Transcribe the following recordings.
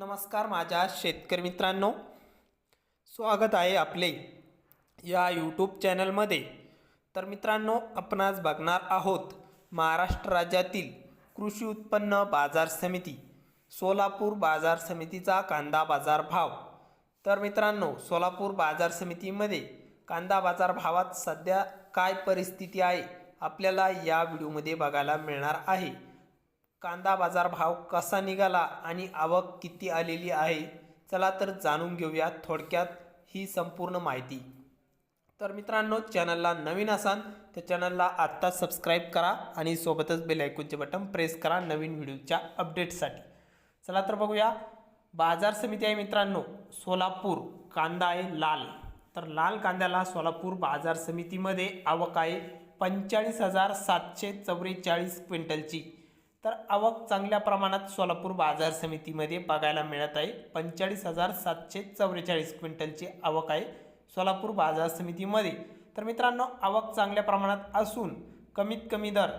नमस्कार माझ्या शेतकरी मित्रांनो. स्वागत आहे आपले या यूट्यूब चॅनलमध्ये. तर मित्रांनो आपण आज बघणार आहोत महाराष्ट्र राज्यातील कृषी उत्पन्न बाजार समिती सोलापूर बाजार समितीचा कांदा बाजार भाव. तर मित्रांनो सोलापूर बाजार समितीमध्ये कांदा बाजार भावात सध्या काय परिस्थिती आहे आपल्याला या व्हिडिओमध्ये बघायला मिळणार आहे. कांदा बाजार भाव कसा निघाला आणि आवक किती आलेली आहे चला तर जाणून घेऊया थोडक्यात ही संपूर्ण माहिती. तर मित्रांनो चॅनलला नवीन असाल तर चॅनलला आत्ता सबस्क्राईब करा आणि सोबतच बेल आयकॉनचे बटन प्रेस करा नवीन व्हिडिओच्या अपडेटसाठी चला तर बघूया. बाजार समिती आहे मित्रांनो सोलापूर. कांदा आहे लाल. तर लाल कांद्याला सोलापूर बाजार समितीमध्ये आवक आहे पंचेचाळीस हजार सातशे चौवेचाळीस क्विंटलची. तर आवक चांगल्या प्रमाणात सोलापूर बाजार समितीमध्ये बघायला मिळत आहे. पंचेचाळीस हजार सातशे चौवेचाळीस क्विंटलची आवक आहे सोलापूर बाजार समितीमध्ये. तर मित्रांनो आवक चांगल्या प्रमाणात असून कमीत कमी दर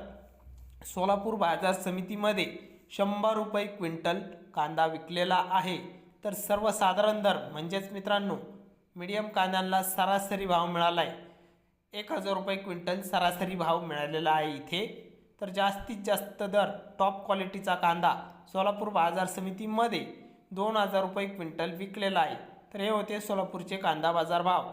सोलापूर बाजार समितीमध्ये शंभर रुपये क्विंटल कांदा विकलेला आहे. तर सर्वसाधारण दर म्हणजेच मित्रांनो मीडियम कांद्यांना सरासरी भाव मिळाला आहे एक हजार रुपये क्विंटल सरासरी भाव मिळालेला आहे इथे. तर जास्तीत जास्त दर टॉप क्वालिटीचा कांदा सोलापूर बाजार समितीमध्ये दोन हजार रुपये क्विंटल विकलेला आहे. तर हे होते सोलापूरचे कांदा बाजार भाव.